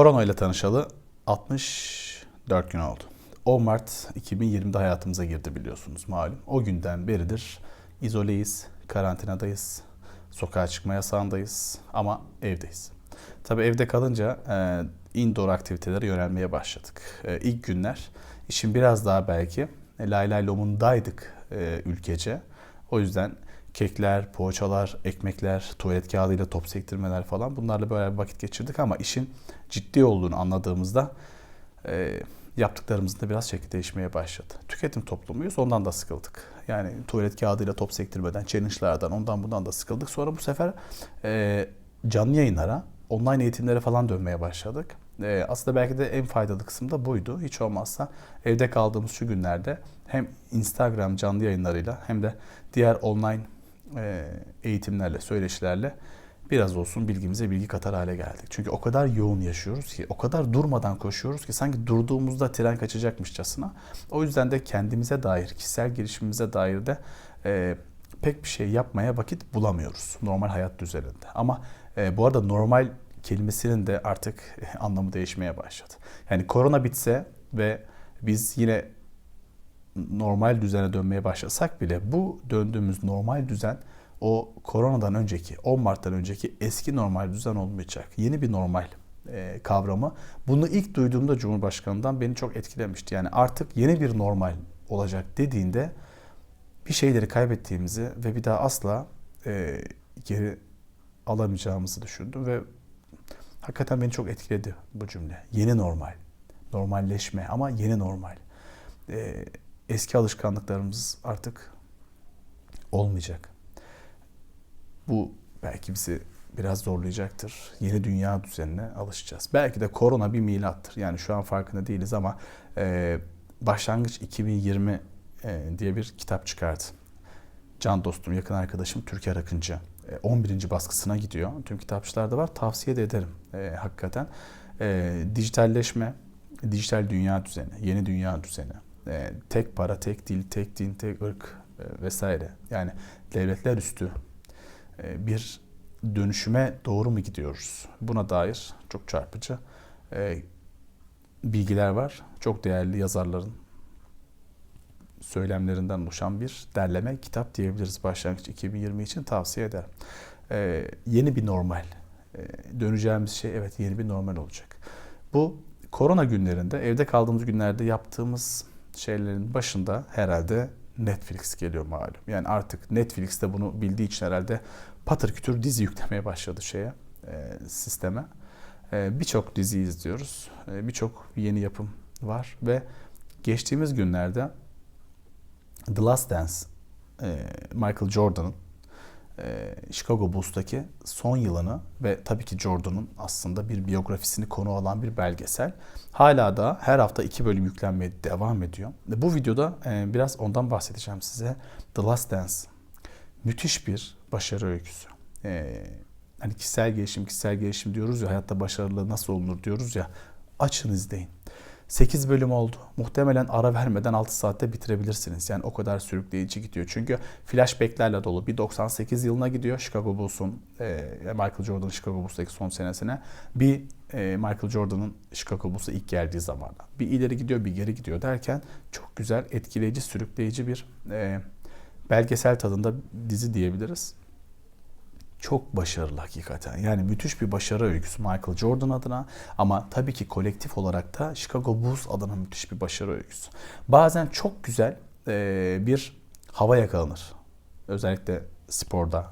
Korona ile tanışalı 64 gün oldu. 10 Mart 2020'de hayatımıza girdi biliyorsunuz malum. O günden beridir izoleyiz, karantinadayız, sokağa çıkma yasağındayız ama evdeyiz. Tabii evde kalınca e, indoor aktivitelere yönelmeye başladık. E, ilk günler işin biraz daha belki e, lay lay lomundaydık e, ülkece. O yüzden kekler, poğaçalar, ekmekler, tuvalet kağıdıyla top sektirmeler falan bunlarla böyle vakit geçirdik ama işin ciddi olduğunu anladığımızda e, yaptıklarımızın da biraz şekil değişmeye başladı. Tüketim toplumuyuz ondan da sıkıldık. Yani tuvalet kağıdıyla top sektirmeden, challenge'lardan ondan bundan da sıkıldık. Sonra bu sefer e, canlı yayınlara, online eğitimlere falan dönmeye başladık. E, aslında belki de en faydalı kısım da buydu. Hiç olmazsa evde kaldığımız şu günlerde hem Instagram canlı yayınlarıyla hem de diğer online eğitimlerle, söyleşilerle biraz olsun bilgimize bilgi katar hale geldik. Çünkü o kadar yoğun yaşıyoruz ki, o kadar durmadan koşuyoruz ki sanki durduğumuzda tren kaçacakmışçasına. O yüzden de kendimize dair, kişisel gelişimimize dair de e, pek bir şey yapmaya vakit bulamıyoruz normal hayat düzeninde. Ama e, bu arada normal kelimesinin de artık anlamı değişmeye başladı. Yani korona bitse ve biz yine normal düzene dönmeye başlasak bile bu döndüğümüz normal düzen o koronadan önceki 10 Mart'tan önceki eski normal düzen olmayacak. Yeni bir normal e, kavramı. Bunu ilk duyduğumda Cumhurbaşkanı'ndan beni çok etkilemişti. Yani artık yeni bir normal olacak dediğinde bir şeyleri kaybettiğimizi ve bir daha asla e, geri alamayacağımızı düşündüm ve hakikaten beni çok etkiledi bu cümle. Yeni normal. Normalleşme ama yeni normal. E, eski alışkanlıklarımız artık olmayacak. Bu belki bizi biraz zorlayacaktır. Yeni dünya düzenine alışacağız. Belki de korona bir milattır. Yani şu an farkında değiliz ama e, Başlangıç 2020 e, diye bir kitap çıkardı. Can dostum, yakın arkadaşım Türker Akıncı. E, 11. baskısına gidiyor. Tüm kitapçılarda var. Tavsiye de ederim e, hakikaten. E, dijitalleşme, dijital dünya düzeni, yeni dünya düzeni. E, tek para, tek dil, tek din, tek ırk e, vesaire. Yani devletler üstü e, bir dönüşüme doğru mu gidiyoruz? Buna dair çok çarpıcı e, bilgiler var. Çok değerli yazarların söylemlerinden oluşan bir derleme kitap diyebiliriz başlangıç 2020 için tavsiye ederim. Ee, yeni bir normal. Ee, döneceğimiz şey evet yeni bir normal olacak. Bu korona günlerinde evde kaldığımız günlerde yaptığımız şeylerin başında herhalde Netflix geliyor malum. Yani artık Netflix de bunu bildiği için herhalde patır kütür dizi yüklemeye başladı şeye, e, sisteme. E, Birçok dizi izliyoruz. E, Birçok yeni yapım var ve geçtiğimiz günlerde The Last Dance, e, Michael Jordan'ın e, Chicago Bulls'taki son yılını ve tabii ki Jordan'ın aslında bir biyografisini konu alan bir belgesel. Hala da her hafta iki bölüm yüklenmeye devam ediyor. Bu videoda e, biraz ondan bahsedeceğim size. The Last Dance. Müthiş bir başarı öyküsü. Hani kişisel gelişim, kişisel gelişim diyoruz ya, hayatta başarılı nasıl olunur diyoruz ya. Açın izleyin. 8 bölüm oldu. Muhtemelen ara vermeden 6 saatte bitirebilirsiniz. Yani o kadar sürükleyici gidiyor. Çünkü flashbacklerle dolu. Bir 98 yılına gidiyor Chicago Bulls'un, e, Michael Jordan'ın Chicago Bulls'taki son senesine. Bir e, Michael Jordan'ın Chicago Bulls'a ilk geldiği zamana. Bir ileri gidiyor, bir geri gidiyor derken çok güzel, etkileyici, sürükleyici bir e, belgesel tadında dizi diyebiliriz çok başarılı hakikaten. Yani müthiş bir başarı öyküsü Michael Jordan adına ama tabii ki kolektif olarak da Chicago Bulls adına müthiş bir başarı öyküsü. Bazen çok güzel bir hava yakalanır. Özellikle sporda,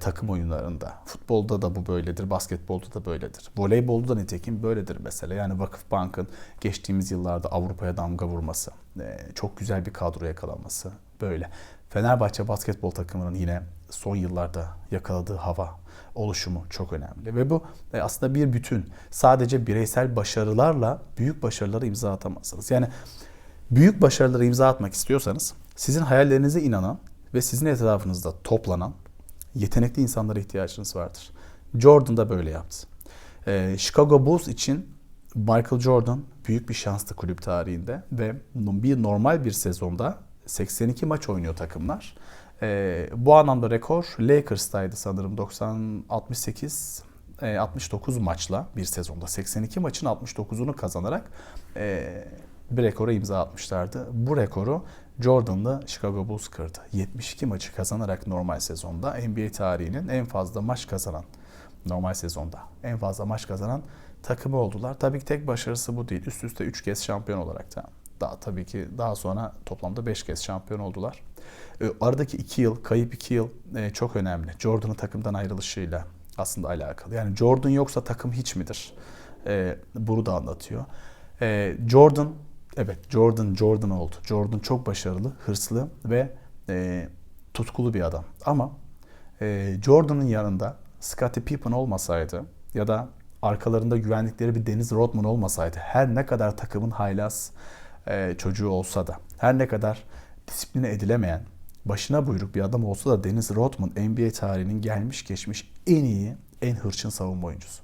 takım oyunlarında. Futbolda da bu böyledir, basketbolda da böyledir. Voleybolda da nitekim böyledir mesela. Yani Vakıfbank'ın geçtiğimiz yıllarda Avrupa'ya damga vurması, çok güzel bir kadro yakalanması böyle. Fenerbahçe basketbol takımının yine son yıllarda yakaladığı hava oluşumu çok önemli. Ve bu e, aslında bir bütün. Sadece bireysel başarılarla büyük başarılara imza atamazsınız. Yani büyük başarılara imza atmak istiyorsanız sizin hayallerinize inanan ve sizin etrafınızda toplanan yetenekli insanlara ihtiyacınız vardır. Jordan da böyle yaptı. Ee, Chicago Bulls için Michael Jordan büyük bir şanstı kulüp tarihinde ve bir normal bir sezonda 82 maç oynuyor takımlar. E, bu anlamda rekor Lakers'taydı sanırım 90 68 e, 69 maçla bir sezonda 82 maçın 69'unu kazanarak e, bir rekora imza atmışlardı. Bu rekoru Jordan'la Chicago Bulls kırdı. 72 maçı kazanarak normal sezonda NBA tarihinin en fazla maç kazanan normal sezonda en fazla maç kazanan takımı oldular. Tabii ki tek başarısı bu değil. Üst üste 3 kez şampiyon olarak da daha tabii ki daha sonra toplamda 5 kez şampiyon oldular. E, aradaki 2 yıl, kayıp 2 yıl e, çok önemli. Jordan'ın takımdan ayrılışıyla aslında alakalı. Yani Jordan yoksa takım hiç midir? E, bunu da anlatıyor. E, Jordan, evet Jordan Jordan oldu. Jordan çok başarılı, hırslı ve e, tutkulu bir adam. Ama e, Jordan'ın yanında Scottie Pippen olmasaydı ya da arkalarında güvendikleri bir Deniz Rodman olmasaydı her ne kadar takımın haylaz e, çocuğu olsa da her ne kadar disipline edilemeyen başına buyruk bir adam olsa da Deniz Rodman NBA tarihinin gelmiş geçmiş en iyi en hırçın savunma oyuncusu.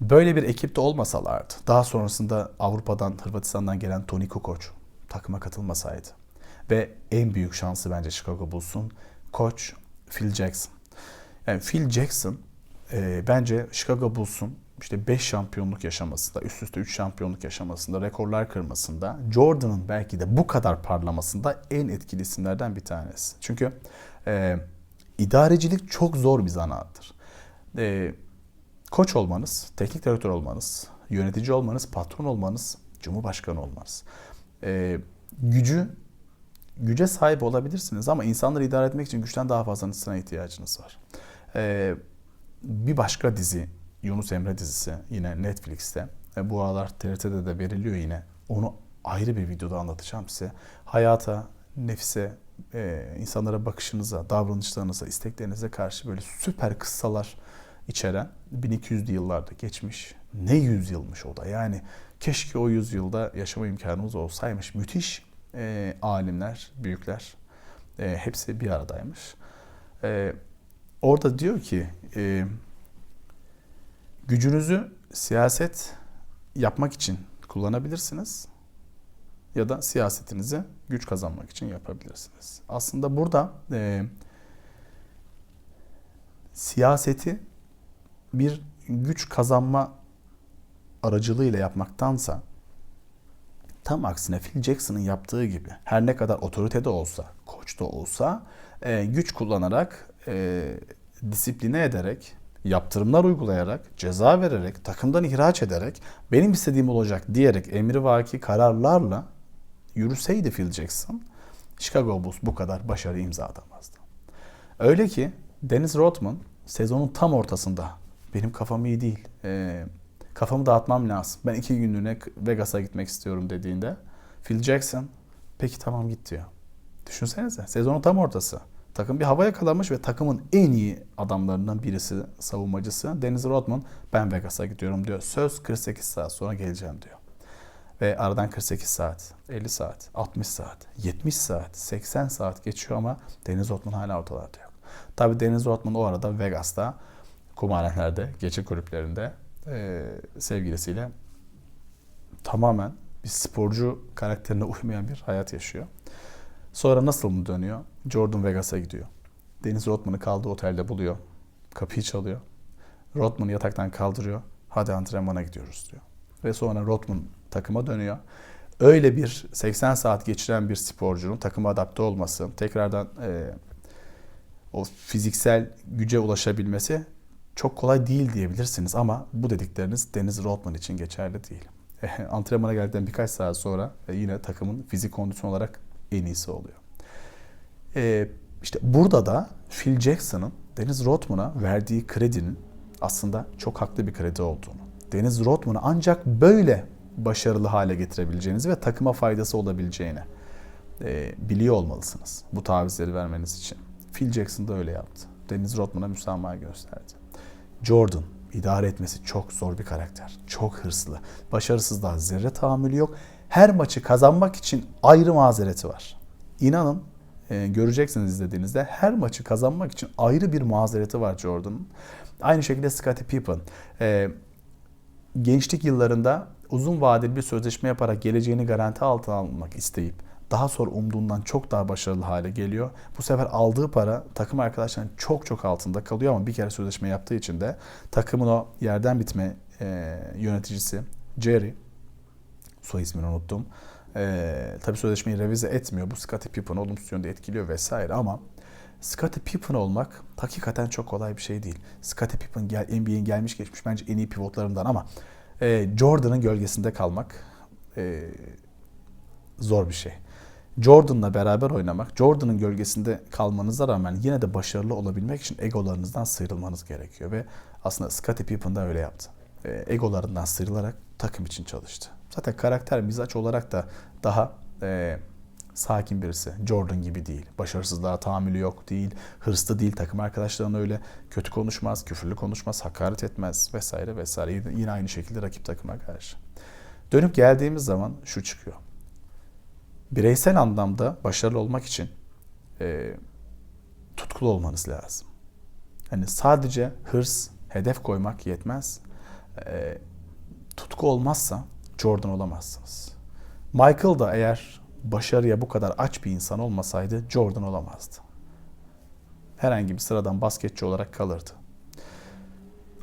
Böyle bir ekipte olmasalardı daha sonrasında Avrupa'dan Hırvatistan'dan gelen Toni Kukoc takıma katılmasaydı ve en büyük şansı bence Chicago Bulls'un koç Phil Jackson. Yani Phil Jackson e, bence Chicago Bulls'un işte 5 şampiyonluk yaşamasında, üst üste 3 şampiyonluk yaşamasında, rekorlar kırmasında, Jordan'ın belki de bu kadar parlamasında en etkili isimlerden bir tanesi. Çünkü e, idarecilik çok zor bir zanaattır. E, koç olmanız, teknik direktör olmanız, yönetici olmanız, patron olmanız, cumhurbaşkanı olmanız. E, gücü güce sahip olabilirsiniz ama insanları idare etmek için güçten daha fazlasına ihtiyacınız var. Ee, bir başka dizi Yunus Emre dizisi yine Netflix'te. E, bu aralar TRT'de de veriliyor yine. Onu ayrı bir videoda anlatacağım size. Hayata, nefise, e, insanlara bakışınıza, davranışlarınıza, isteklerinize karşı böyle süper kıssalar içeren 1200'lü yıllarda geçmiş. Ne yüzyılmış o da yani. Keşke o yüzyılda yaşama imkanımız olsaymış. Müthiş e, alimler, büyükler e, hepsi bir aradaymış. E, orada diyor ki e, gücünüzü siyaset yapmak için kullanabilirsiniz ya da siyasetinizi güç kazanmak için yapabilirsiniz. Aslında burada e, siyaseti bir güç kazanma aracılığıyla yapmaktansa tam aksine Phil Jackson'ın yaptığı gibi her ne kadar otoritede olsa, koç da olsa e, güç kullanarak, e, disipline ederek, yaptırımlar uygulayarak, ceza vererek, takımdan ihraç ederek, benim istediğim olacak diyerek emrivaki kararlarla yürüseydi Phil Jackson, Chicago Bulls bu kadar başarı imza atamazdı. Öyle ki Dennis Rodman sezonun tam ortasında benim kafam iyi değil. Ee, kafamı dağıtmam lazım. Ben iki günlüğüne Vegas'a gitmek istiyorum dediğinde Phil Jackson peki tamam git diyor. Düşünsenize sezonun tam ortası. Takım bir hava yakalamış ve takımın en iyi adamlarından birisi savunmacısı Dennis Rodman ben Vegas'a gidiyorum diyor. Söz 48 saat sonra geleceğim diyor. Ve aradan 48 saat, 50 saat, 60 saat, 70 saat, 80 saat geçiyor ama Deniz Rodman hala ortalarda yok. Tabi Deniz Rodman o arada Vegas'ta kumarhanelerde, gece kulüplerinde e, sevgilisiyle tamamen bir sporcu karakterine uymayan bir hayat yaşıyor. Sonra nasıl mı dönüyor? Jordan Vegas'a gidiyor. Deniz Rodman'ı kaldığı otelde buluyor. Kapıyı çalıyor. Rodman'ı yataktan kaldırıyor. Hadi antrenmana gidiyoruz diyor. Ve sonra Rodman takıma dönüyor. Öyle bir 80 saat geçiren bir sporcunun takıma adapte olması, tekrardan e, o fiziksel güce ulaşabilmesi çok kolay değil diyebilirsiniz ama bu dedikleriniz Deniz Rodman için geçerli değil. Antrenmana geldikten birkaç saat sonra yine takımın fizik kondisyon olarak en iyisi oluyor. Ee, işte burada da Phil Jackson'ın Deniz Rodman'a verdiği kredinin aslında çok haklı bir kredi olduğunu. Deniz Rodman'ı ancak böyle başarılı hale getirebileceğinizi ve takıma faydası olabileceğini e, biliyor olmalısınız bu tavizleri vermeniz için. Phil Jackson da öyle yaptı. Deniz Rodman'a müsamaha gösterdi. Jordan idare etmesi çok zor bir karakter. Çok hırslı. Başarısızlığa zerre tahammülü yok. Her maçı kazanmak için ayrı mazereti var. İnanın e, göreceksiniz izlediğinizde her maçı kazanmak için ayrı bir mazereti var Jordan'ın. Aynı şekilde Scottie Pippen. E, gençlik yıllarında uzun vadeli bir sözleşme yaparak geleceğini garanti altına almak isteyip daha sonra umduğundan çok daha başarılı hale geliyor. Bu sefer aldığı para takım arkadaşlarının çok çok altında kalıyor ama bir kere sözleşme yaptığı için de takımın o yerden bitme e, yöneticisi Jerry soy ismini unuttum. E, tabii sözleşmeyi revize etmiyor. Bu Scottie Pippen'ı olumsuz yönde etkiliyor vesaire ama Scottie Pippen olmak hakikaten çok kolay bir şey değil. Scottie Pippen gel, NBA'in gelmiş geçmiş bence en iyi pivotlarından ama e, Jordan'ın gölgesinde kalmak e, zor bir şey. Jordan'la beraber oynamak, Jordan'ın gölgesinde kalmanıza rağmen yine de başarılı olabilmek için egolarınızdan sıyrılmanız gerekiyor ve aslında Scottie Pippen de öyle yaptı. E, egolarından sıyrılarak takım için çalıştı. Zaten karakter, mizaç olarak da daha e, sakin birisi. Jordan gibi değil. Başarısızlığa tahammülü yok değil. Hırslı değil. Takım arkadaşlarına öyle kötü konuşmaz, küfürlü konuşmaz, hakaret etmez vesaire vesaire. Yine aynı şekilde rakip takıma karşı. Dönüp geldiğimiz zaman şu çıkıyor. Bireysel anlamda başarılı olmak için e, tutkulu olmanız lazım. Yani sadece hırs, hedef koymak yetmez. E, tutku olmazsa Jordan olamazsınız. Michael da eğer başarıya bu kadar aç bir insan olmasaydı Jordan olamazdı. Herhangi bir sıradan basketçi olarak kalırdı.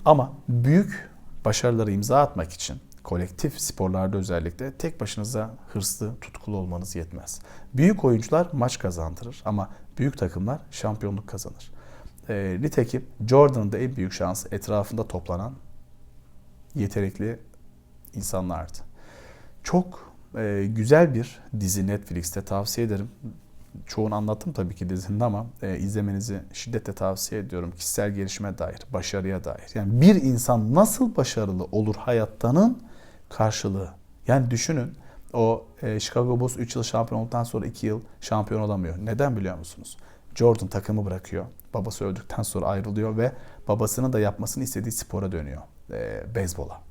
Ama büyük başarıları imza atmak için kolektif sporlarda özellikle tek başınıza hırslı, tutkulu olmanız yetmez. Büyük oyuncular maç kazandırır ama büyük takımlar şampiyonluk kazanır. E, nitekim Jordan'ın da en büyük şansı etrafında toplanan yetenekli insanlardı. Çok e, güzel bir dizi Netflix'te tavsiye ederim. Çoğunu anlattım tabii ki dizinin ama e, izlemenizi şiddetle tavsiye ediyorum. Kişisel gelişime dair, başarıya dair. Yani bir insan nasıl başarılı olur hayattanın karşılığı. Yani düşünün o e, Chicago Bulls 3 yıl şampiyon olduktan sonra 2 yıl şampiyon olamıyor. Neden biliyor musunuz? Jordan takımı bırakıyor. Babası öldükten sonra ayrılıyor ve babasının da yapmasını istediği spora dönüyor. E, beyzbola.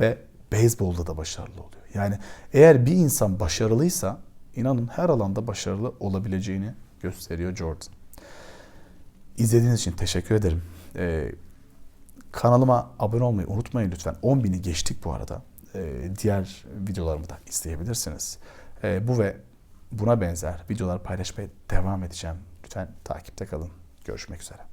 Ve beyzbolda da başarılı oluyor. Yani eğer bir insan başarılıysa inanın her alanda başarılı olabileceğini gösteriyor Jordan. İzlediğiniz için teşekkür ederim. Ee, kanalıma abone olmayı unutmayın lütfen. 10.000'i geçtik bu arada. Ee, diğer videolarımı da izleyebilirsiniz. Ee, bu ve buna benzer videolar paylaşmaya devam edeceğim. Lütfen takipte kalın. Görüşmek üzere.